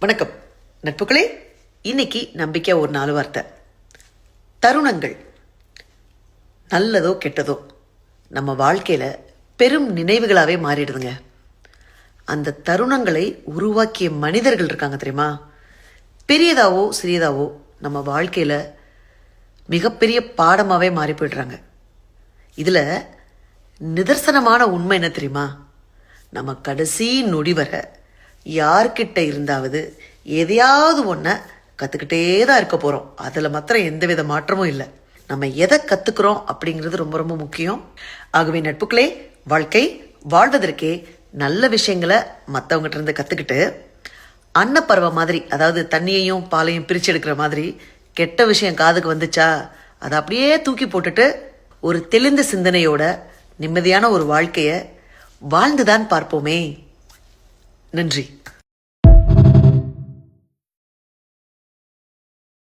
வணக்கம். நட்புகளே இன்னைக்கு நம்பிக்கை ஒரு நாலு வார்த்தை. தருணங்கள். நல்லதோ கெட்டதோ நம்ம வாழ்க்கையில் பெரும் நினைவுகளாகவே மாறிடுதுங்க. அந்த தருணங்களை உருவாக்கிய மனிதர்கள் இருக்காங்க தெரியுமா? பெரியதாவோ சிறியதாவோ நம்ம வாழ்க்கையில் மிகப்பெரிய பாடமாகவே மாறி போயிடுறாங்க. இதில் நிதர்சனமான உண்மை என்ன தெரியுமா? நம்ம கடைசி நொடி வர யார்கிட்ட இருந்தாவது எதையாவது ஒன்றை கற்றுக்கிட்டே தான் இருக்க போகிறோம் அதில் மாத்திரம் எந்தவித மாற்றமும் இல்லை. நம்ம எதை கற்றுக்குறோம் அப்படிங்கிறது ரொம்ப ரொம்ப முக்கியம். ஆகவே நட்புக்களே வாழ்க்கை வாழ்வதற்கே நல்ல விஷயங்களை மற்றவங்ககிட்ட இருந்து கற்றுக்கிட்டு அன்னப்பருவம் மாதிரி அதாவது தண்ணியையும் பாலையும் பிரித்து எடுக்கிற மாதிரி கெட்ட விஷயம் காதுக்கு வந்துச்சா அதை அப்படியே தூக்கி போட்டுட்டு ஒரு தெளிந்த சிந்தனையோட நிம்மதியான ஒரு வாழ்க்கையை வாழ்ந்துதான் பார்ப்போமே. நன்றி.